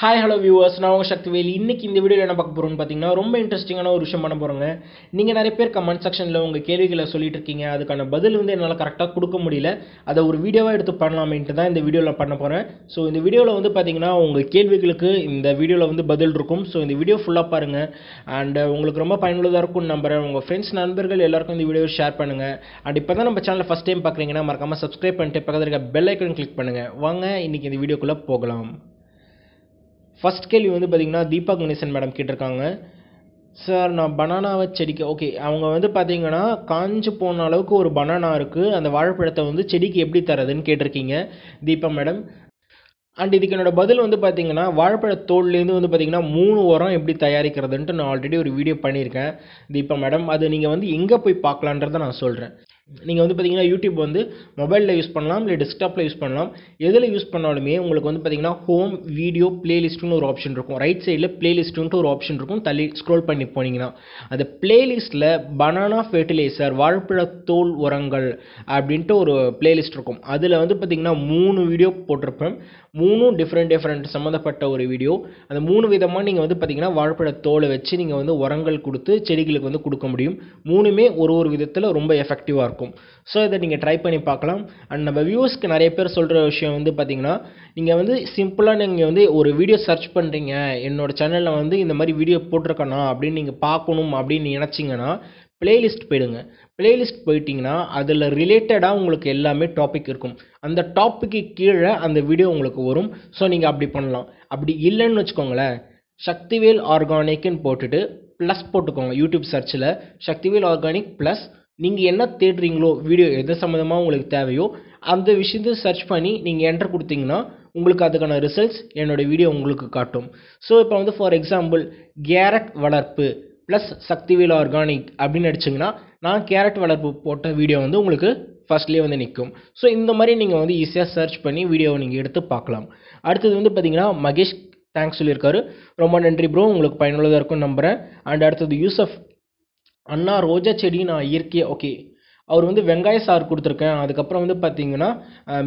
Hi hello viewers நான் உங்கள் சக்திவேல். இன்றைக்கி இந்த வீடியோவில் என்ன பார்க்க போகிறோம்னு பார்த்தீங்கன்னா ரொம்ப இன்ட்ரெஸ்டிங்கான ஒரு விஷயம் பண்ண போகிறோங்க நீங்கள் நிறைய பேர் கமெண்ட் செக்ஷனில் உங்கள் கேள்விகளை சொல்லிட்டு இருக்கீங்க. அதுக்கான பதில் வந்து என்னால் கரெக்டாக கொடுக்க முடியல. அதை ஒரு வீடியோவாக எடுத்து பண்ணலாமேன்ட்டு தான் இந்த வீடியோவில் பண்ண போகிறேன் ஸோ இந்த வீடியோவில் வந்து பார்த்தீங்கன்னா உங்கள் கேள்விகளுக்கு இந்த வீடியோவில் வந்து பதில் இருக்கும். ஸோ இந்த வீடியோ ஃபுல்லாக பாருங்கள் அண்ட் உங்களுக்கு ரொம்ப பயனுள்ளதாக இருக்கும் நம்புகிறேன் உங்கள் ஃப்ரெண்ட்ஸ் நண்பர்கள் எல்லாருக்கும் இந்த வீடியோ ஷேர் பண்ணுங்கள் அண்ட் இப்போ தான் நம்ம சேனலில் ஃபஸ்ட் டைம் பார்க்குறீங்கன்னா மறக்காமல் சப்ஸ்கிரைப் பண்ணிட்டு பக்கத்தில் இருக்க பெல் ஐக்கன் கிளிக் பண்ணுங்கள் வாங்க இன்றைக்கி இந்த வீடியோக்குள்ளே போகலாம். ஃபர்ஸ்ட் கேள்வி வந்து பார்த்திங்கன்னா தீபா கணேசன் மேடம் கேட்டிருக்காங்க. சார் நான் பனானாவை செடிக்கு ஓகே அவங்க வந்து பார்த்தீங்கன்னா காஞ்சு போன அளவுக்கு ஒரு பனானா இருக்குது அந்த வாழைப்பழத்தை வந்து செடிக்கு எப்படி தரதுன்னு கேட்டிருக்கீங்க தீபா மேடம் அண்ட் இதுக்கு என்னோடய பதில் வந்து பார்த்தீங்கன்னா வாழைப்பழ தோல்லேருந்து வந்து பார்த்தீங்கன்னா மூணு உரம் எப்படி தயாரிக்கிறதுன்ட்டு நான் ஆல்ரெடி ஒரு வீடியோ பண்ணியிருக்கேன் தீபா மேடம் அது நீங்கள் வந்து எங்கே போய் பார்க்கலான்றதை நான் சொல்கிறேன் நீங்கள் வந்து பார்த்தீங்கன்னா யூடியூப் வந்து மொபைலில் யூஸ் பண்ணலாம் இல்லை டெஸ்க்டாப்பில் யூஸ் பண்ணலாம். எதில் யூஸ் பண்ணாலுமே உங்களுக்கு வந்து பார்த்தீங்கன்னா ஹோம் வீடியோ பிளேலிஸ்ட்டுன்னு ஒரு ஆப்ஷன் இருக்கும். ரைட் சைடில் பிளேலிஸ்ட்டுன்ட்டு ஒரு ஆப்ஷன் இருக்கும். தள்ளி ஸ்க்ரோல் பண்ணி போனீங்கன்னா. அந்த பிளேலிஸ்ட்டில் பனானா ஃபெர்டிலைசர் வாழைப்பழ தோல் உரங்கள் அப்படின்ட்டு ஒரு பிளேலிஸ்ட் இருக்கும். அதில் வந்து பார்த்தீங்கன்னா மூணு வீடியோ போட்டிருப்பேன். மூணும் டிஃப்ரெண்ட் டிஃப்ரெண்ட் சம்மந்தப்பட்ட ஒரு வீடியோ அந்த மூணு விதமாக நீங்கள் வந்து பார்த்தீங்கன்னா வாழைப்பழ தோலை வச்சு நீங்கள் வந்து உரங்கள் கொடுத்து செடிகளுக்கு வந்து கொடுக்க முடியும். மூணுமே ஒரு ஒரு விதத்தில் ரொம்ப எஃபெக்டிவாக இருக்கும். ஸோ இதை நீங்கள் ட்ரை பண்ணி பார்க்கலாம். அண்ட் நம்ம வியூஸ்க்கு நிறைய பேர் சொல்கிற விஷயம் வந்து பார்த்தீங்கன்னா நீங்கள் வந்து சிம்பிளாக நீங்கள் வந்து ஒரு வீடியோ சர்ச் பண்ணுறீங்க என்னோட சேனலில் வந்து இந்த மாதிரி வீடியோ போட்டிருக்கேனா அப்படின்னு நீங்கள் பார்க்கணும் அப்படின்னு நினச்சிங்கன்னா பிளேலிஸ்ட் போயிடுங்க. பிளேலிஸ்ட் போயிட்டீங்கன்னா அதில் ரிலேட்டடாக உங்களுக்கு எல்லாமே டாபிக் இருக்கும். அந்த டாப்பிக்கு கீழே அந்த வீடியோ உங்களுக்கு வரும். ஸோ நீங்கள் அப்படி பண்ணலாம். அப்படி இல்லைன்னு வச்சுக்கோங்களேன். சக்திவேல் ஆர்கானிக்னு போட்டுட்டு ப்ளஸ் போட்டுக்கோங்க யூடியூப் சர்ச்சில் சக்திவேல் ஆர்கானிக் ப்ளஸ் நீங்கள் என்ன தேடுறீங்களோ வீடியோ எது சம்மந்தமாக உங்களுக்கு தேவையோ அந்த விஷயத்தை சர்ச் பண்ணி நீங்கள் என்டர் கொடுத்தீங்கன்னா உங்களுக்கு அதுக்கான ரிசல்ட்ஸ் என்னோடய வீடியோ உங்களுக்கு காட்டும். ஸோ இப்போ வந்து ஃபார் எக்ஸாம்பிள் கேரட் வளர்ப்பு. ப்ளஸ் சக்திவேல் ஆர்கானிக் அப்படின்னு அடிச்சிங்கன்னா நான் கேரட் வளர்ப்பு போட்ட வீடியோ வந்து உங்களுக்கு ஃபஸ்ட்லேயே வந்து நிற்கும் ஸோ இந்த மாதிரி நீங்கள் வந்து ஈஸியாக சர்ச் பண்ணி வீடியோவை நீங்கள் எடுத்து பார்க்கலாம். அடுத்தது வந்து பார்த்தீங்கன்னா மகேஷ் தேங்க்ஸ் சொல்லியிருக்காரு. ரொம்ப நன்றி ப்ரோ உங்களுக்கு பயனுள்ளதாக இருக்கும்னு நம்புகிறேன் அண்ட் அடுத்தது யூசஃப் அண்ணா ரோஜா செடி நான் இயற்கையாக ஓகே அவர் வந்து வெங்காய சாறு கொடுத்துருக்கேன். அதுக்கப்புறம் வந்து பார்த்தீங்கன்னா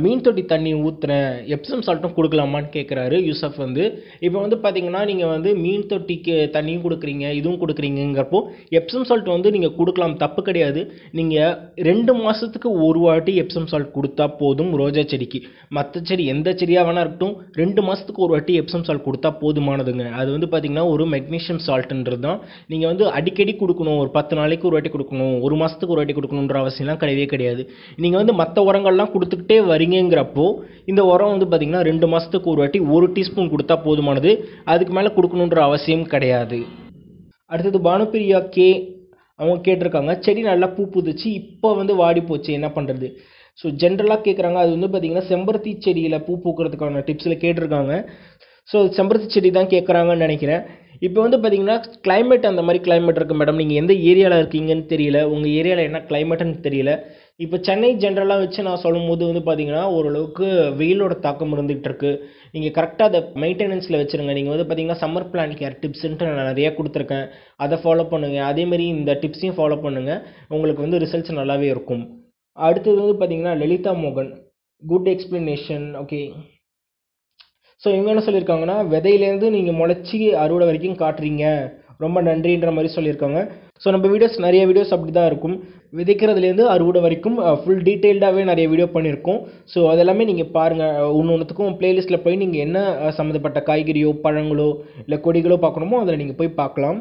மீன் தொட்டி தண்ணி ஊற்றுறேன் எப்சம் சால்ட்டும் கொடுக்கலாமான்னு கேட்குறாரு யூசஃப் வந்து. இப்போ வந்து பார்த்தீங்கன்னா நீங்கள் வந்து மீன் தொட்டிக்கு தண்ணியும் கொடுக்குறீங்க இதுவும் கொடுக்குறீங்கிறப்போ எப்சம் சால்ட் வந்து நீங்கள் கொடுக்கலாம். தப்பு கிடையாது. நீங்கள் ரெண்டு மாதத்துக்கு ஒரு வாட்டி எப்சம் சால்ட் கொடுத்தா போதும் ரோஜா செடிக்கு. மற்ற செடி எந்த செடியாக வேணா இருக்கட்டும் ரெண்டு மாதத்துக்கு ஒரு வாட்டி எப்சம் சால்ட் கொடுத்தா போதுமானதுங்க. அது வந்து பார்த்தீங்கன்னா ஒரு மெக்னீஷியம் சால்ட்டுன்றது தான். நீங்கள் வந்து அடிக்கடி கொடுக்கணும். ஒரு பத்து நாளைக்கு ஒரு வாட்டி கொடுக்கணும். ஒரு மாதத்துக்கு ஒரு வாட்டி கொடுக்கணுன்ற அவசியம்லாம் கிடையவே கிடையாது. நீங்கள் வந்து மற்ற உரங்கள்லாம் கொடுத்துக்கிட்டே வரீங்கிறப்போ இந்த உரம் வந்து பார்த்திங்கன்னா ரெண்டு மாதத்துக்கு ஒரு வாட்டி ஒரு டீஸ்பூன் கொடுத்தா போதுமானது. அதுக்கு மேலே கொடுக்கணுன்ற அவசியம் கிடையாது. அடுத்தது பானுப்பிரியா கே அவங்க கேட்டிருக்காங்க. செடி நல்லா பூ புதுச்சு இப்போ வந்து வாடி போச்சு. என்ன பண்ணுறது ஸோ ஜென்ரலாக கேட்குறாங்க அது வந்து பார்த்திங்கன்னா செம்பருத்தி செடியில் பூ பூக்கிறதுக்கான டிப்ஸில் கேட்டிருக்காங்க. ஸோ செம்பருத்தி செடி தான் கேட்குறாங்கன்னு நினைக்கிறேன். இப்போ வந்து பார்த்தீங்கன்னா கிளைமேட் அந்த மாதிரி கிளைமேட் இருக்குது மேடம் நீங்கள் எந்த ஏரியாவில் இருக்கீங்கன்னு தெரியல. உங்கள் ஏரியாவில் என்ன கிளைமேட்டுன்னு தெரியல. இப்போ சென்னை ஜென்ரலாக வச்சு நான் சொல்லும் போது வந்து பார்த்தீங்கன்னா ஓரளவுக்கு வெயிலோட தாக்கம் இருந்துகிட்டு இருக்கு. நீங்கள் கரெக்டாக அதை மெயின்டெனன்ஸில் வச்சுருங்க. நீங்கள் வந்து பார்த்தீங்கன்னா சம்மர் பிளான் கேர் டிப்ஸ்ன்ட்டு நான் நிறையா கொடுத்துருக்கேன். அதை ஃபாலோ பண்ணுங்கள் அதேமாரி இந்த டிப்ஸையும் ஃபாலோ பண்ணுங்கள் உங்களுக்கு வந்து ரிசல்ட்ஸ் நல்லாவே இருக்கும். அடுத்தது வந்து பார்த்தீங்கன்னா லலிதா மோகன். குட் எக்ஸ்பிளனேஷன் ஓகே ஸோ இவங்க என்ன சொல்லியிருக்காங்கன்னா விதையிலேருந்து நீங்கள் முளைச்சி அறுவடை வரைக்கும் காட்டுறீங்க. ரொம்ப நன்றின்ற மாதிரி சொல்லியிருக்காங்க. ஸோ நம்ம வீடியோஸ் நிறைய வீடியோஸ் அப்படி தான் இருக்கும். விதைக்கிறதுலேருந்து அறுவடை வரைக்கும் ஃபுல் டீட்டெயில்டாகவே நிறைய வீடியோ பண்ணியிருக்கோம். ஸோ அதெல்லாமே நீங்கள் பாருங்கள் ஒன்று ஒன்றுத்துக்கும் ப்ளேலிஸ்ட்டில் போய் நீங்கள் என்ன சம்மந்தப்பட்ட காய்கறியோ பழங்களோ இல்லை கொடிகளோ பார்க்கணுமோ அதில் நீங்கள் போய் பார்க்கலாம்.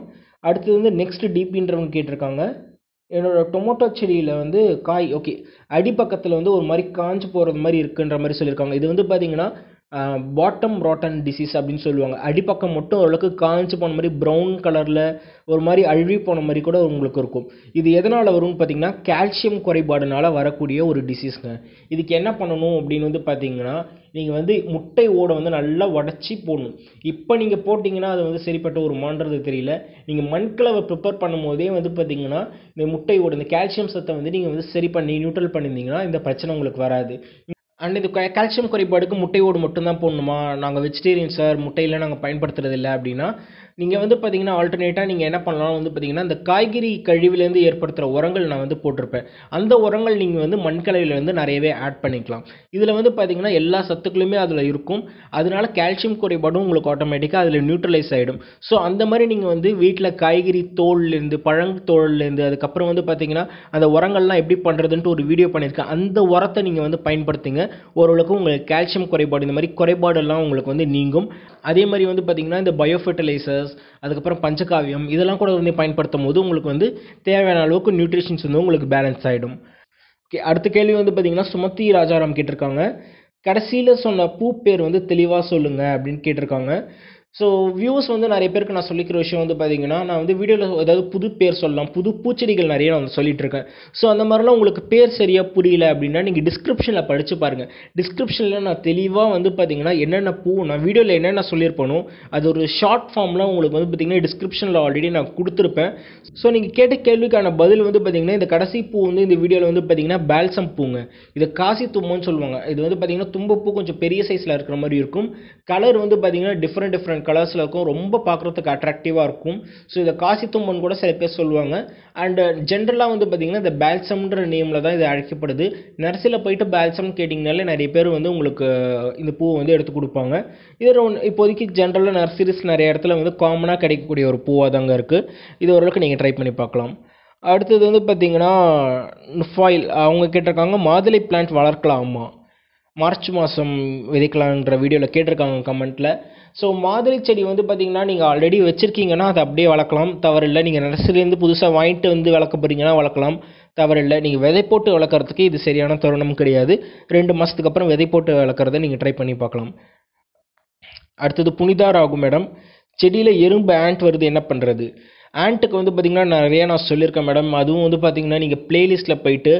அடுத்தது வந்து நெக்ஸ்ட் டிபின்றவங்க கேட்டிருக்காங்க. என்னோடய டொமேட்டோ செடியில் வந்து காய் ஓகே அடிப்பக்கத்தில் வந்து ஒரு மாதிரி காஞ்சு போகிறது மாதிரி இருக்குன்ற மாதிரி சொல்லியிருக்காங்க. இது வந்து பார்த்தீங்கன்னா பாட்டம் ராட்டன் டிசீஸ் அப்படின்னு சொல்லுவாங்க. அடிப்பக்கம் மட்டும் ஓரளவுக்கு காய்ச்சி போன மாதிரி ப்ரௌன் கலரில் ஒரு மாதிரி அழுவி போன மாதிரி கூட உங்களுக்கு இருக்கும். இது எதனால் வரும்னு பார்த்தீங்கன்னா கால்சியம் குறைபாடுனால வரக்கூடிய ஒரு டிசீஸ்ங்க இதுக்கு என்ன பண்ணணும் அப்படின்னு வந்து பார்த்தீங்கன்னா நீங்கள் வந்து முட்டை ஓடை வந்து நல்லா உடச்சி போடணும். இப்போ நீங்கள் போட்டிங்கன்னா அது வந்து சரிப்பட்ட ஒரு மான்றது தெரியல. நீங்கள் மண்கலவை ப்ரிப்பேர் பண்ணும் போதே வந்து பார்த்தீங்கன்னா இந்த முட்டை ஓடு இந்த கால்சியம் சத்தை வந்து நீங்கள் வந்து சரி பண்ணி நியூட்ரல் பண்ணியிருந்தீங்கன்னா இந்த பிரச்சனை உங்களுக்கு வராது. அண்ட் இது கால்சியம் குறைபாடுக்கு முட்டையோடு மட்டும்தான் போடணுமா? நாங்கள் வெஜிடேரியன் சார் முட்டையில் நாங்கள் பயன்படுத்துறதில்லை அப்படின்னா நீங்கள் வந்து பார்த்தீங்கன்னா ஆல்டர்னேட்டாக நீங்கள் என்ன பண்ணலாம் வந்து பார்த்தீங்கன்னா இந்த காய்கறி கழிவுலேருந்து ஏற்படுத்துகிற உரங்கள் நான் வந்து போட்டிருப்பேன். அந்த உரங்கள் நீங்கள் வந்து மண்கலவையிலேருந்து நிறையவே ஆட் பண்ணிக்கலாம். இதில் வந்து பார்த்தீங்கன்னா எல்லா சத்துக்களுமே அதில் இருக்கும். அதனால கால்சியம் குறைபாடும் உங்களுக்கு ஆட்டோமேட்டிக்காக அதில் நியூட்ரலைஸ் ஆகிடும் ஸோ அந்த மாதிரி நீங்கள் வந்து வீட்டில் காய்கறி தோல்லேருந்து பழங்கோல்லேருந்து அதுக்கப்புறம் வந்து பார்த்தீங்கன்னா அந்த உரங்கள்லாம் எப்படி பண்ணுறதுன்ட்டு ஒரு வீடியோ பண்ணியிருக்கேன். அந்த உரத்தை நீங்கள் வந்து பயன்படுத்துங்க. ஓரளவுக்கு உங்களுக்கு கால்சியம் குறைபாடு இந்த மாதிரி குறைபாடெல்லாம் உங்களுக்கு வந்து நீங்கும். அதே மாதிரி வந்து பார்த்தீங்கன்னா இந்த பயோ ஃபெர்டிலைசர்ஸ் அதுக்கப்புறம் பஞ்சகாவியம் இதெல்லாம் கூட வந்து பயன்படுத்தும் போது உங்களுக்கு வந்து தேவையான அளவுக்கு நியூட்ரிஷன்ஸ் வந்து உங்களுக்கு பேலன்ஸ் ஆகிடும் ஓகே அடுத்த கேள்வி வந்து பார்த்தீங்கன்னா சுமதி ராஜாராம் கேட்டிருக்காங்க. கடைசியில் சொன்ன பூ பேர் வந்து தெளிவாக சொல்லுங்கள் அப்படின்னு கேட்டிருக்காங்க. ஸோ வியூஸ் வந்து நிறைய பேருக்கு நான் சொல்லிக்கிற விஷயம் வந்து பார்த்தீங்கன்னா நான் வந்து வீடியோவில் ஏதாவது புது பேர் சொல்லலாம் புது பூச்செடிகள் நிறைய நான் வந்து சொல்லிட்டு இருக்கேன் ஸோ அந்த மாதிரிலாம் உங்களுக்கு பேர் சரியாக புரியல அப்படின்னா நீங்கள் டிஸ்கிரிப்ஷனில் படித்து பாருங்கள் டிஸ்கிரிப்ஷனில் நான் தெளிவாக வந்து பார்த்தீங்கன்னா என்னென்ன பூ நான் வீடியோவில் என்னென்ன சொல்லியிருப்பேனோ அது ஒரு ஷார்ட் ஃபார்ம்லாம் உங்களுக்கு வந்து பார்த்தீங்கன்னா டிஸ்கிரிப்ஷனில் ஆல்ரெடி நான் கொடுத்துருப்பேன். ஸோ நீங்கள் கேட்ட கேள்விக்கான பதில் வந்து பார்த்தீங்கன்னா இந்த கடைசி பூ வந்து இந்த வீடியோவில் வந்து பார்த்தீங்கன்னா பேல்சம் பூங்க. இது காசி தும்புன்னு சொல்லுவாங்க. இது வந்து பார்த்தீங்கன்னா தும்பப்பூ கொஞ்சம் பெரிய சைஸில் இருக்கிற மாதிரி இருக்கும். கலர் வந்து பார்த்தீங்கன்னா டிஃப்ரெண்ட் டிஃப்ரெண்ட் கலர்ஸில் இருக்கும். ரொம்ப பார்க்குறதுக்கு அட்ராக்டிவாக இருக்கும். ஸோ இதை காசி தும்பன் கூட சில பேர் சொல்லுவாங்க. அண்டு ஜென்ரலாக வந்து பார்த்திங்கன்னா இந்த பேல்சம்ன்ற நேமில் தான் இது அழைக்கப்படுது. நர்சில் போயிட்டு பேல்சம் கேட்டிங்கனாலே நிறைய பேர் வந்து உங்களுக்கு இந்த பூவை வந்து எடுத்து கொடுப்பாங்க. இது ஒன்று இப்போதைக்கு ஜென்ரலாக நர்சரிஸ் நிறைய இடத்துல வந்து காமனாக கிடைக்கக்கூடிய ஒரு பூவாக தாங்க இருக்குது இது ஓரளவுக்கு நீங்கள் ட்ரை பண்ணி பார்க்கலாம். அடுத்தது வந்து பார்த்திங்கன்னா ஃபாயில் அவங்க கேட்டிருக்காங்க மாதுளை பிளான்ட் வளர்க்கலாமா? மார்ச் மாதம் விதைக்கலான்ற வீடியோவில் கேட்டிருக்காங்க கமெண்ட்டில் ஸோ மாதிரி செடி வந்து பார்த்திங்கன்னா நீங்கள் ஆல்ரெடி வச்சுருக்கீங்கன்னா அதை அப்படியே வளர்க்கலாம். தவறில்லை நீங்கள் நர்சரிலேருந்து புதுசாக வாங்கிட்டு வந்து வளர்க்க போகிறீங்கன்னா வளர்க்கலாம். தவறில்லை நீங்கள் விதை போட்டு வளர்க்குறதுக்கு இது சரியான தருணம் கிடையாது. ரெண்டு மாதத்துக்கு அப்புறம் விதை போட்டு வளர்க்குறத நீங்கள் ட்ரை பண்ணி பார்க்கலாம். அடுத்தது புனிதார் ஆகும் மேடம். செடியில் எறும்பு ஆண்ட் வருது என்ன பண்ணுறது ஆண்ட்டுக்கு வந்து பார்த்திங்கன்னா நிறையா நான் சொல்லியிருக்கேன் மேடம். அதுவும் வந்து பார்த்திங்கன்னா நீங்கள் ப்ளேலிஸ்ட்டில் போயிட்டு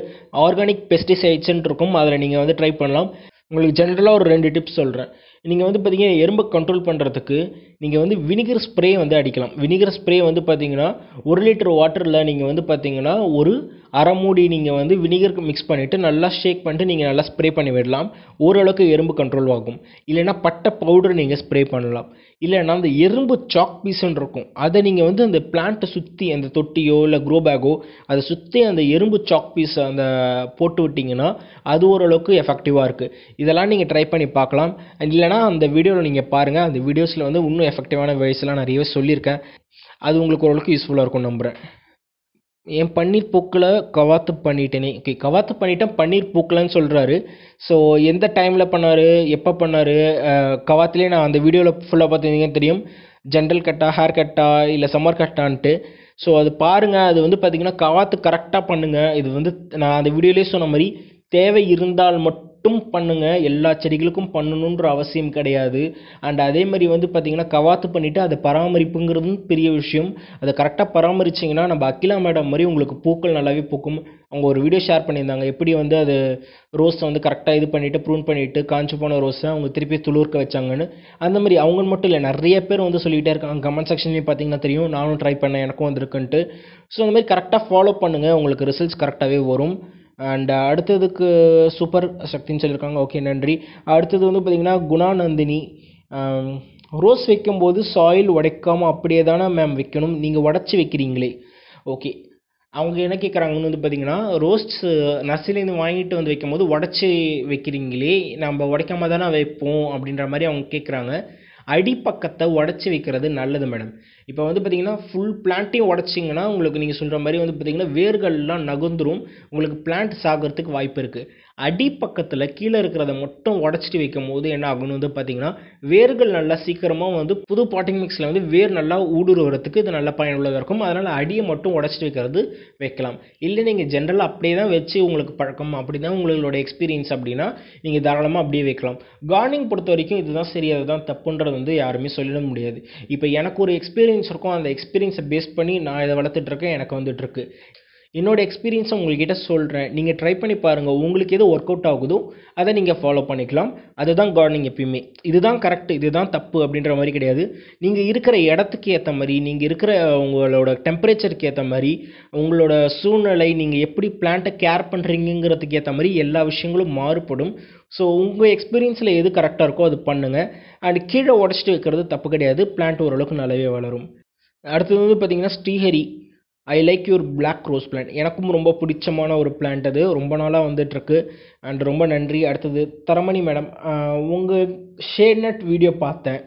ஆர்கானிக் பெஸ்டிசைட்ஸ்ன்னு இருக்கும் அதில் நீங்கள் வந்து ட்ரை பண்ணலாம். உங்களுக்கு ஜென்ரலாக ஒரு ரெண்டு டிப்ஸ் சொல்கிறேன் நீங்கள் வந்து பார்த்தீங்கன்னா எறும்பை கண்ட்ரோல் பண்ணுறதுக்கு நீங்கள் வந்து வினிகர் ஸ்ப்ரே வந்து அடிக்கலாம். வினிகர் ஸ்ப்ரே வந்து பார்த்தீங்கன்னா ஒரு லிட்டர் வாட்டரில் நீங்கள் வந்து பார்த்தீங்கன்னா ஒரு அரை மூடி நீங்கள் வந்து வினிகர் மிக்ஸ் பண்ணிவிட்டு நல்லா ஷேக் பண்ணிட்டு நீங்கள் நல்லா ஸ்ப்ரே பண்ணி விடலாம். ஓரளவுக்கு எறும்பு கண்ட்ரோல் ஆகும். இல்லைன்னா பட்டை பவுடர் நீங்கள் ஸ்ப்ரே பண்ணலாம். இல்லைன்னா அந்த எறும்பு சாக் பீஸ்ன்னு இருக்கும். அதை நீங்கள் வந்து அந்த பிளான்ட்டை சுற்றி அந்த தொட்டியோ இல்லை க்ரோ பேக்கோ அதை சுற்றி அந்த எறும்பு சாக் பீஸ் அந்த போட்டு விட்டிங்கன்னா அது ஓரளவுக்கு எஃபெக்டிவாக இருக்குது இதெல்லாம் நீங்கள் ட்ரை பண்ணி பார்க்கலாம். இல்லைனா அந்த வீடியோவில் நீங்கள் பாருங்கள் அந்த வீடியோஸில் வந்து இன்னும் எஃபெக்டிவான வேஸ்லாம் நிறையவே சொல்லியிருக்கேன். அது உங்களுக்கு ஓரளவுக்கு யூஸ்ஃபுல்லாக இருக்கும் நம்புகிறேன் என் பன்னீர் பூக்கில் கவாத்து பண்ணிட்டேனே. ஓகே கவாத்து பண்ணிட்டேன் பன்னீர் பூக்கலன்னு சொல்கிறாரு ஸோ எந்த டைமில் பண்ணார்? எப்போ பண்ணார்? கவாத்துலேயே நான் அந்த வீடியோவில் ஃபுல்லாக பார்த்துருந்தீங்கன்னா தெரியும். ஜென்ரல் கட்டா ஹேர் கட்டா இல்லை சம்மர் கட்டான்ட்டு ஸோ அது பாருங்கள் அது வந்து பார்த்திங்கன்னா கவாத்து கரெக்டாக பண்ணுங்கள் இது வந்து நான் அந்த வீடியோலேயே சொன்ன மாதிரி தேவை இருந்தால் மட்டும் மட்டும் பண்ணுங்கள் எல்லா செடிகளுக்கும் பண்ணணுன்ற அவசியம் கிடையாது. அண்ட் அதே மாதிரி வந்து பார்த்திங்கன்னா கவாத்து பண்ணிவிட்டு அதை பராமரிப்புங்கிறதும் பெரிய விஷயம். அதை கரெக்டாக பராமரிச்சிங்கன்னா நம்ம அகிலா மேடம் மாதிரி உங்களுக்கு பூக்கள் நல்லாவே பூக்கும். அவங்க ஒரு வீடியோ ஷேர் பண்ணியிருந்தாங்க. எப்படி வந்து அது ரோஸை வந்து கரெக்டாக இது பண்ணிவிட்டு ப்ரூன் பண்ணிவிட்டு காஞ்சு போன ரோஸை அவங்க திருப்பி துளிர்க்க வச்சாங்கன்னு. அந்த மாதிரி அவங்க மட்டும் இல்லை நிறைய பேர் வந்து சொல்லிகிட்டே இருக்காங்க. கமெண்ட் செக்ஷன்லேயும் பார்த்தீங்கன்னா தெரியும். நானும் ட்ரை பண்ணேன் எனக்கும் வந்திருக்குன்ட்டு. ஸோ அந்த மாதிரி கரெக்டாக ஃபாலோ பண்ணுங்கள் உங்களுக்கு ரிசல்ட்ஸ் கரெக்டாகவே வரும். அண்ட் uh, அடுத்ததுக்கு சூப்பர் சக்தின்னு சொல்லியிருக்காங்க. ஓகே நன்றி. அடுத்தது வந்து பார்த்திங்கன்னா குணாநந்தினி. Um, ரோஸ் வைக்கும்போது சாயில் உடைக்காமல் அப்படியே தானே மேம் வைக்கணும். நீங்கள் உடச்சி வைக்கிறீங்களே. ஓகே அவங்க என்ன கேட்குறாங்கன்னு வந்து பார்த்தீங்கன்னா ரோஸ் uh, நர்சரிலேருந்து வாங்கிட்டு வந்து வைக்கும்போது உடச்சி வைக்கிறீங்களே. நம்ம உடைக்காம தானே வைப்போம் அப்படின்ற மாதிரி அவங்க கேட்குறாங்க அடிப்பக்கத்தை உடச்சி வைக்கிறது நல்லது மேடம் இப்போ வந்து பார்த்தீங்கன்னா ஃபுல் பிளான்ட்டையும் உடச்சிங்கன்னா உங்களுக்கு நீங்கள் சொல்கிற மாதிரி வந்து பார்த்தீங்கன்னா வேர்கள்லாம் நகுந்துரும் உங்களுக்கு பிளான்ட் சாகிறதுக்கு வாய்ப்பு இருக்குது அடிப்பக்கத்தில் கீழே இருக்கிறத மட்டும் உடச்சிட்டு வைக்கும் போது என்ன ஆகும்னு வந்து பார்த்தீங்கன்னா வேர்கள் நல்லா சீக்கிரமாக வந்து புது பாட்டிங் மிக்ஸில் வந்து வேர் நல்லா ஊடுருவறதுக்கு இது நல்லா பயனுள்ளதாக இருக்கும். அதனால் அடியை மட்டும் உடச்சிட்டு வைக்கிறது வைக்கலாம். இல்லை நீங்கள் ஜென்ரலாக அப்படியே தான் வச்சு உங்களுக்கு பழக்கம் அப்படி தான் உங்களோட எக்ஸ்பீரியன்ஸ் அப்படின்னா நீங்கள் தாராளமாக அப்படியே வைக்கலாம். கார்டனிங் பொறுத்த வரைக்கும் இதுதான் சரி அதுதான் தப்புன்றது வந்து யாருமே சொல்லிட முடியாது. இப்போ எனக்கு ஒரு எக்ஸ்பீரியன்ஸ் இருக்கும். அந்த எக்ஸ்பீரியன்ஸை பேஸ் பண்ணி நான் இதை வளர்த்துட்ருக்கேன் எனக்கு வந்துட்டுருக்கு என்னோடய என்னோட எக்ஸ்பீரியன்ஸை உங்கள்கிட்ட சொல்கிறேன் நீங்கள் ட்ரை பண்ணி பாருங்கள் உங்களுக்கு எது ஒர்க் அவுட் ஆகுதோ அதை நீங்கள் ஃபாலோ பண்ணிக்கலாம். அதுதான் கார்டனிங் எப்பயுமே. இதுதான் கரெக்ட் இதுதான் தப்பு அப்படின்ற மாதிரி கிடையாது. நீங்கள் இருக்கிற இடத்துக்கு ஏற்ற மாதிரி நீங்கள் இருக்கிற உங்களோட டெம்பரேச்சருக்கு ஏற்ற மாதிரி உங்களோட சூழ்நிலை நீங்கள் எப்படி பிளான்ட்டை கேர் பண்ணுறீங்கிறதுக்கு ஏற்ற மாதிரி எல்லா விஷயங்களும் மாறுபடும். ஸோ உங்கள் எக்ஸ்பீரியன்ஸில் எது கரெக்டாக இருக்கோ அது பண்ணுங்கள் அண்ட் கீழே உடச்சிட்டு வைக்கிறது தப்பு கிடையாது. பிளான்ட் ஓரளவுக்கு நல்லாவே வளரும். அடுத்தது வந்து பார்த்திங்கன்னா Srihari. I like your black rose plant எனக்கும் ரொம்ப பிடிச்சமான ஒரு பிளான்ட் அது. ரொம்ப நாளாக வந்துட்டுருக்கு. அண்ட் ரொம்ப நன்றி. அடுத்தது தரமணி மேடம் உங்கள் ஷேட் நட் வீடியோ பார்த்தேன்.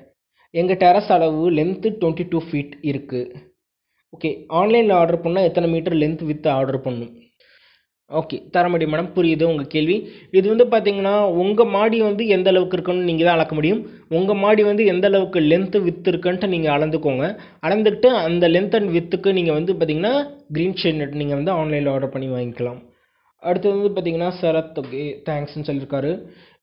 எங்கள் டெரஸ் அளவு லென்த்து டுவெண்ட்டி டூ ஃபீட் இருக்குது ஓகே ஆன்லைனில் ஆர்டர் பண்ணால் எத்தனை மீட்டர் லென்த் வித்து ஆர்டர் பண்ணும்? ஓகே தர முடியும் மேடம் புரியுது உங்கள் கேள்வி. இது வந்து பார்த்தீங்கன்னா உங்கள் மாடி வந்து எந்த அளவுக்கு இருக்குன்னு நீங்கள் தான் அளக்க முடியும். உங்கள் மாடி வந்து எந்த அளவுக்கு லென்த்து வித்து இருக்குன்ட்டு நீங்கள் அளந்துக்கோங்க. அளந்துக்கிட்டு அந்த லென்த் அண்ட் வித்துக்கு நீங்கள் வந்து பார்த்தீங்கன்னா க்ரீன் ஷேட் நெட் நீங்கள் வந்து ஆன்லைனில் ஆர்டர் பண்ணி வாங்கிக்கலாம். அடுத்தது வந்து பார்த்தீங்கன்னா சரத் ஓகே தேங்க்ஸ்னு சொல்லியிருக்காரு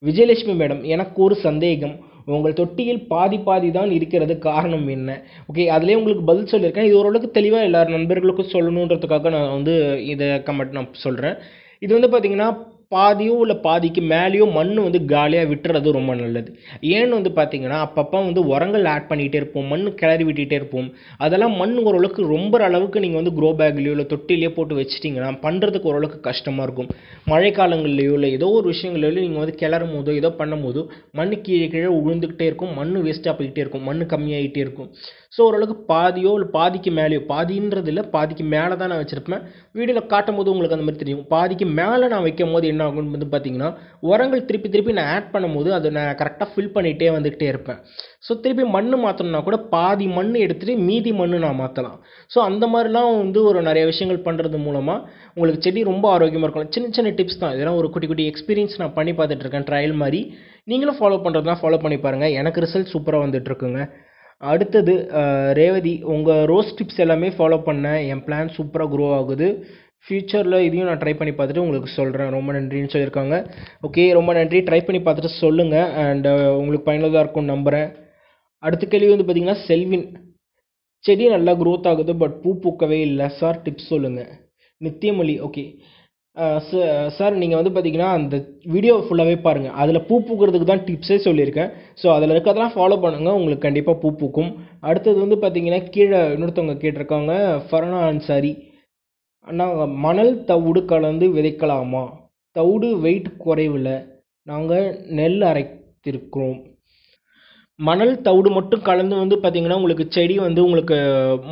விஜயலட்சுமி மேடம் எனக்கு ஒரு சந்தேகம். உங்கள் தொட்டியில் பாதி பாதி தான் இருக்கிறது காரணம் என்ன? ஓகே அதுலேயே உங்களுக்கு பதில் சொல்லியிருக்கேன். இது ஓரளவுக்கு தெளிவாக எல்லா நண்பர்களுக்கும் சொல்லணுன்றதுக்காக நான் வந்து இதை கமெண்ட் நான் சொல்கிறேன் இது வந்து பார்த்திங்கன்னா பாதியோ இல்லை பாதிக்கு மேலேயோ மண் வந்து காலியாக விட்டுறது ரொம்ப நல்லது. ஏன்னு வந்து பார்த்தீங்கன்னா அப்பப்போ வந்து உரங்கள் ஆட் பண்ணிகிட்டே இருப்போம் மண் கிளறி விட்டுகிட்டே இருப்போம். அதெல்லாம் மண் ஓரளவுக்கு ரொம்ப அளவுக்கு நீங்கள் வந்து க்ரோ பேக்லேயோ இல்லை தொட்டிலேயோ போட்டு வச்சிட்டிங்கன்னா பண்ணுறதுக்கு ஓரளவுக்கு கஷ்டமாக இருக்கும். மழை காலங்கள்லையோ இல்லை ஏதோ ஒரு விஷயங்கள்லையோ நீங்கள் வந்து கிளறும் போதோ ஏதோ பண்ணும் போதோ மண் கீழே கீழே விழுந்துக்கிட்டே இருக்கும் மண் வேஸ்ட்டாக போய்கிட்டே இருக்கும் மண் கம்மியாகிட்டே இருக்கும். ஸோ ஓரளவுக்கு பாதியோ இல்லை பாதிக்கு மேலேயோ பாதின்றது இல்லை பாதிக்கு மேலே தான் நான் வச்சுருப்பேன். வீடியோவில் காட்டும் போது உங்களுக்கு அந்த மாதிரி தெரியும். பாதிக்கு மேலே நான் வைக்கும் போது என்ன ஆகும்னு வந்து பார்த்தீங்கன்னா உரங்கள் திருப்பி திருப்பி நான் ஆட் பண்ணும்போது அதை நான் கரெக்டாக ஃபில் பண்ணிகிட்டே வந்துக்கிட்டே இருப்பேன். ஸோ திருப்பி மண் மாற்றணும்னா கூட பாதி மண் எடுத்துகிட்டு மீதி மண் நான் மாற்றலாம் ஸோ அந்த மாதிரிலாம் வந்து ஒரு நிறைய விஷயங்கள் பண்ணுறது மூலமாக உங்களுக்கு செடி ரொம்ப ஆரோக்கியமாக இருக்கும். சின்ன சின்ன டிப்ஸ் தான். இதெல்லாம் ஒரு குட்டி குட்டி எக்ஸ்பீரியன்ஸ் நான் பண்ணி பார்த்துட்டு இருக்கேன். ட்ரையல் மாதிரி. நீங்களும் ஃபாலோ பண்ணுறதுனா ஃபாலோ பண்ணி பாருங்கள் எனக்கு ரிசல்ட் சூப்பராக வந்துட்டுருக்குங்க அடுத்தது ரேவதி உங்கள் ரோஸ் டிப்ஸ் எல்லாமே ஃபாலோ பண்ணேன் என் பிளான் சூப்பராக க்ரோ ஆகுது. ஃப்யூச்சரில் இதையும் நான் ட்ரை பண்ணி பார்த்துட்டு உங்களுக்கு சொல்கிறேன் ரொம்ப நன்றின்னு சொல்லியிருக்காங்க. ஓகே ரொம்ப நன்றி. ட்ரை பண்ணி பார்த்துட்டு சொல்லுங்கள் அண்ட் உங்களுக்கு பயனுள்ளதாக இருக்கும்னு நம்புகிறேன் அடுத்த கேள்வி வந்து பார்த்திங்கன்னா செல்வின் செடி நல்லா க்ரோத் ஆகுது பட் பூ பூக்கவே இல்லை. சார் டிப்ஸ் சொல்லுங்கள் நித்தியமொழி ஓகே சார் நீங்கள் வந்து பார்த்தீங்கன்னா அந்த வீடியோ ஃபுல்லாகவே பாருங்கள் அதில் பூ பூக்கிறதுக்கு தான் டிப்ஸே சொல்லியிருக்கேன். ஸோ அதில் இருக்கிறதெல்லாம் ஃபாலோ பண்ணுங்கள் உங்களுக்கு கண்டிப்பாக பூ பூக்கும். அடுத்தது வந்து பார்த்தீங்கன்னா கீழே இன்னொருத்தவங்க கேட்டிருக்காங்க ஃபர்னா அன்சாரி நாங்கள் மணல் தவிடு கலந்து விதைக்கலாமா? தவிடு வெயிட் குறைவில். நாங்கள் நெல் அரைத்திருக்கிறோம். மணல் தவிடு மட்டும் கலந்து வந்து பார்த்திங்கன்னா உங்களுக்கு செடி வந்து உங்களுக்கு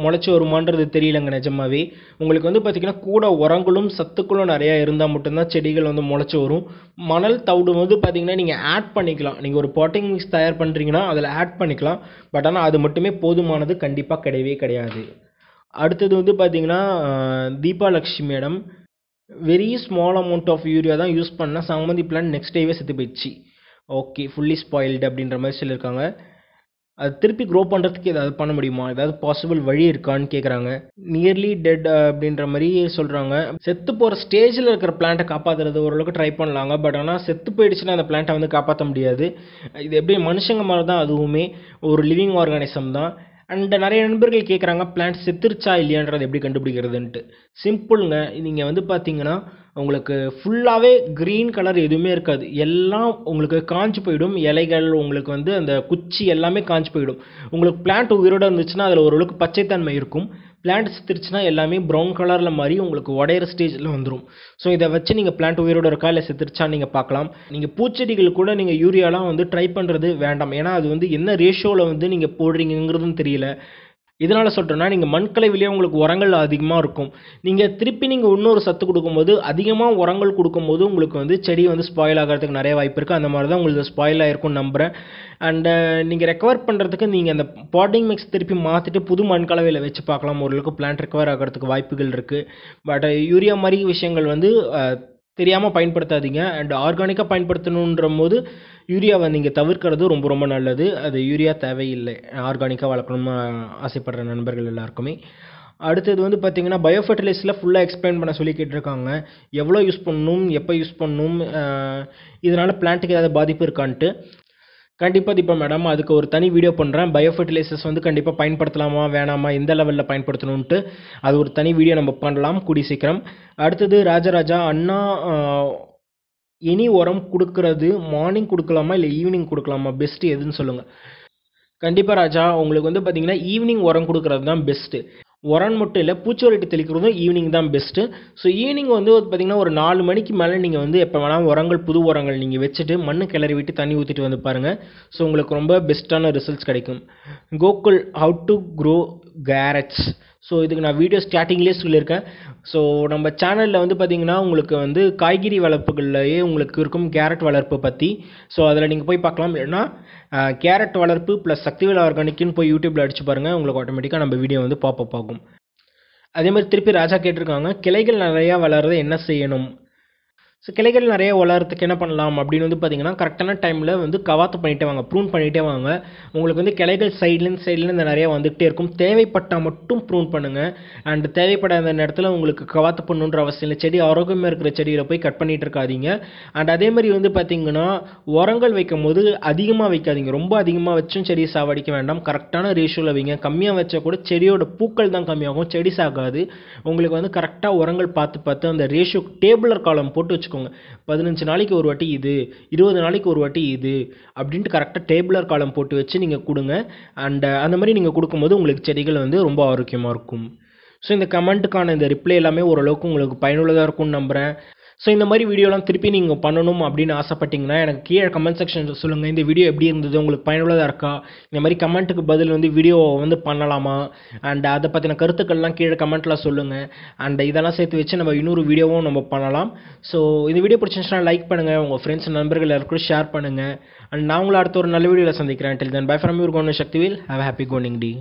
முளைச்சி வருமான்றது தெரியலங்க நிஜமாவே. உங்களுக்கு வந்து பார்த்தீங்கன்னா கூட உரங்களும் சத்துக்களும் நிறையா இருந்தால் மட்டும்தான் செடிகள் வந்து முளைச்சி வரும். மணல் தவிடு வந்து பார்த்திங்கன்னா நீங்கள் ஆட் பண்ணிக்கலாம். நீங்கள் ஒரு பாட்டிங் மிக்ஸ் தயார் பண்ணுறீங்கன்னா அதில் ஆட் பண்ணிக்கலாம். பட் ஆனால் அது மட்டுமே போதுமானது கண்டிப்பாக கிடையவே கிடையாது. அடுத்தது வந்து பார்த்தீங்கன்னா Deepalakshmi madam very small amount of urea தான் யூஸ் பண்ணால் சாமந்தி பிளான் நெக்ஸ்ட் டேவே செத்து போயிடுச்சு. ஓகே ஃபுல்லி ஸ்பாயில்டு அப்படின்ற மாதிரி சொல்லியிருக்காங்க. அது திருப்பி க்ரோ பண்ணுறதுக்கு ஏதாவது பண்ண முடியுமா? ஏதாவது பாசிபிள் வழி இருக்கான்னு கேட்குறாங்க நியர்லி டெட் அப்படின்ற மாதிரி சொல்கிறாங்க செத்து போகிற ஸ்டேஜில் இருக்கிற பிளான்ட்டை காப்பாற்றுறது ஓரளவுக்கு ட்ரை பண்ணலாங்க. பட் ஆனால் செத்து போயிடுச்சுன்னா அந்த பிளான்ட்டை வந்து காப்பாற்ற முடியாது. இது எப்படி மனுஷங்க மாதிரி தான் அதுவுமே ஒரு லிவிங் ஆர்கானிசம் தான். அண்ட் நிறைய நண்பர்கள் கேட்குறாங்க பிளான்ட் செத்துருச்சா இல்லையான்றது எப்படி கண்டுபிடிக்கிறதுன்ட்டு. சிம்பிளுங்க நீங்கள் வந்து பார்த்தீங்கன்னா உங்களுக்கு ஃபுல்லாகவே க்ரீன் கலர் எதுவுமே இருக்காது. எல்லாம் உங்களுக்கு காஞ்சு போயிடும். இலைகள் உங்களுக்கு வந்து அந்த குச்சி எல்லாமே காஞ்சு போயிடும். உங்களுக்கு பிளான்ட் உயிரோட இருந்துச்சுன்னா அதில் ஓரளவுக்கு பச்சைத்தன்மை இருக்கும். பிளான்ட் செத்துருச்சுன்னா எல்லாமே ப்ரௌன் கலரில் மாதிரி உங்களுக்கு உடையிற ஸ்டேஜில் வந்துடும் ஸோ இதை வச்சு நீங்கள் பிளான்ட் உயிரோடு இருக்கா இல்லை செத்துருச்சா நீங்கள் பார்க்கலாம். நீங்கள் பூச்செடிகள் கூட நீங்கள் யூரியாலாம் வந்து ட்ரை பண்ணுறது வேண்டாம். ஏன்னா அது வந்து என்ன ரேஷியோவில் வந்து நீங்கள் போடுறீங்கிறதும் தெரியல. இதனால் சொல்கிறேன்னா நீங்கள் மண்கலவிலேயே உங்களுக்கு உரங்கள் அதிகமாக இருக்கும். நீங்கள் திருப்பி நீங்கள் இன்னொரு சத்து கொடுக்கும்போது அதிகமாக உரங்கள் கொடுக்கும்போது உங்களுக்கு வந்து செடி வந்து ஸ்பாயில் ஆகிறதுக்கு நிறைய வாய்ப்பு இருக்குது அந்த மாதிரி தான் உங்களுக்கு ஸ்பாயில் ஆகிருக்கும்னு நம்புகிறேன் அண்டு நீங்கள் ரெக்கவர் பண்ணுறதுக்கு நீங்கள் அந்த பாட்டிங் மிக்ஸ் திருப்பி மாற்றிட்டு புது மண்கலவையில் வச்சு பார்க்கலாம். ஓரளவுக்கு பிளான்ட் ரெக்கவர் ஆகிறதுக்கு வாய்ப்புகள் இருக்குது பட் யூரியா மாதிரி விஷயங்கள் வந்து தெரியாமல் பயன்படுத்தாதீங்க. அண்ட் ஆர்கானிக்காக பயன்படுத்தணுன்ற போது யூரியாவை நீங்கள் தவிர்க்கிறது ரொம்ப ரொம்ப நல்லது. அது யூரியா தேவையில்லை. ஆர்கானிக்காக வளர்க்கணும்னு ஆசைப்படுற நண்பர்கள் எல்லாருக்குமே. அடுத்தது வந்து பார்த்திங்கன்னா பயோ ஃபர்டிலைசரில் ஃபுல்லாக எக்ஸ்பிளைன் பண்ண சொல்லி கேட்டிருக்காங்க. எவ்வளோ யூஸ் பண்ணணும் எப்போ யூஸ் பண்ணணும் இதனால் பிளான்ட்டுக்கு ஏதாவது பாதிப்பு இருக்கான்ட்டு. கண்டிப்பாக தீபா மேடம் அதுக்கு ஒரு தனி வீடியோ பண்ணுறேன் பயோ ஃபர்டிலைசர்ஸ் வந்து கண்டிப்பாக பயன்படுத்தலாமா வேணாமா எந்த லெவலில் பயன்படுத்தணுன்ட்டு அது ஒரு தனி வீடியோ நம்ம பண்ணலாம் கூடி சீக்கிரம். அடுத்தது ராஜராஜா அண்ணா எனி உரம் கொடுக்கறது மார்னிங் கொடுக்கலாமா இல்லை ஈவினிங் கொடுக்கலாமா? பெஸ்ட்டு எதுன்னு சொல்லுங்கள் கண்டிப்பாக ராஜா உங்களுக்கு வந்து பார்த்தீங்கன்னா ஈவினிங் உரம் கொடுக்கறது தான் பெஸ்ட்டு உரம் மட்டும் இல்லை பூச்சிவரட்டி தெளிக்கிறதும் ஈவினிங் தான் பெஸ்ட்டு ஸோ ஈவினிங் வந்து பார்த்தீங்கன்னா ஒரு நாலு மணிக்கு மேலே நீங்கள் வந்து எப்போ வேணால் உரங்கள் புது உரங்கள் நீங்கள் வச்சுட்டு மண்ணு கிளறி விட்டு தண்ணி ஊற்றிட்டு வந்து பாருங்கள் ஸோ உங்களுக்கு ரொம்ப பெஸ்ட்டான ரிசல்ட்ஸ் கிடைக்கும். Gokul how to grow carrots so இதுக்கு நான் வீடியோ ஸ்டார்டிங்லேயே சொல்லியிருக்கேன். ஸோ நம்ம சேனலில் வந்து பார்த்தீங்கன்னா உங்களுக்கு வந்து காய்கறி வளர்ப்புகள்லேயே உங்களுக்கு இருக்கும் கேரட் வளர்ப்பு பற்றி ஸோ அதில் நீங்கள் போய் பார்க்கலாம். இல்லைன்னா கேரட் வளர்ப்பு ப்ளஸ் சக்திவேல் ஆர்கானிக்னு போய் யூடியூப்பில் அடிச்சு பாருங்கள் உங்களுக்கு ஆட்டோமேட்டிக்காக நம்ம வீடியோ வந்து பாப்பப் ஆகும். அதே மாதிரி திருப்பி ராஜா கேட்டிருக்காங்க கிளைகள் நிறையா வளர்றதை என்ன செய்யணும்? ஸோ கிளைகள் நிறைய வளர்கிறதுக்கு என்ன பண்ணலாம் அப்படின்னு வந்து பார்த்தீங்கன்னா கரெக்டான டைமில் வந்து கவாத்து பண்ணிட்டே வாங்க ப்ரூன் பண்ணிட்டே வாங்க. உங்களுக்கு வந்து கிளைகள் சைட்லேருந்து சைட்லேருந்து நிறைய வந்துகிட்டே இருக்கும். தேவைப்பட்டால் மட்டும் ப்ரூன் பண்ணுங்கள் அண்ட் தேவைப்படாத நேரத்தில் உங்களுக்கு கவாத்து பண்ணணுன்ற அவசியம் இல்லை. செடி ஆரோக்கியமாக இருக்கிற செடியில் போய் கட் பண்ணிகிட்டு இருக்காதீங்க. அண்ட் அதே மாதிரி வந்து பார்த்தீங்கன்னா உரங்கள் வைக்கும் போது அதிகமாக வைக்காதீங்க. ரொம்ப அதிகமாக வச்சும் செடி சாவடிக்க வேண்டாம். கரெக்டான ரேஷியோவில் வைங்க. கம்மியாக வச்சா கூட செடியோட பூக்கள் தான் கம்மியாகும். செடி சாகாது. உங்களுக்கு வந்து கரெக்டாக உரங்கள் பார்த்து பார்த்து அந்த ரேஷியோ டேபிளர் காலம் போட்டு வச்சுக்கோங்க. பதினஞ்சு நாளைக்கு ஒரு வாட்டி இது இருபது நாளைக்கு ஒரு வாட்டி இது அப்படின்ட்டு கரெக்டாக டேபிளர் காலம் போட்டு வச்சு நீங்கள் கொடுங்க. அண்ட் அந்த மாதிரி நீங்கள் கொடுக்கும்போது உங்களுக்கு செடிகள் வந்து ரொம்ப ஆரோக்கியமாக இருக்கும். ஸோ இந்த கமெண்ட்டுக்கான இந்த ரிப்ளை எல்லாமே ஓரளவுக்கு உங்களுக்கு பயனுள்ளதாக இருக்கும்னு நம்புகிறேன் ஸோ இந்த மாதிரி வீடியோலாம் திருப்பி நீங்கள் பண்ணணும் அப்படின்னு ஆசைப்பட்டீங்கன்னா எனக்கு கீழே கமெண்ட் செக்ஷனில் சொல்லுங்கள் இந்த வீடியோ எப்படி இருந்தது? உங்களுக்கு பயனுள்ளதாக இருக்கா? இந்த மாதிரி கமெண்ட்டுக்கு பதில் வந்து வீடியோ வந்து பண்ணலாமா? அண்ட் அதை பற்றின கருத்துக்கள்லாம் கீழே கமெண்ட்டில் சொல்லுங்கள் அண்ட் இதெல்லாம் சேர்த்து வச்சு நம்ம இன்னொரு வீடியோவும் நம்ம பண்ணலாம். ஸோ இந்த வீடியோ பிடிச்சிருந்துச்சுன்னா லைக் பண்ணுங்கள் உங்கள் ஃப்ரெண்ட்ஸ் நண்பர்கள் எல்லாருக்கும் ஷேர் பண்ணுங்கள் அண்ட் நான் உங்களை அடுத்த ஒரு நல்ல வீடியோவில் சந்திக்கிறேன். Till then bye from your own Sakthivel have happy growing day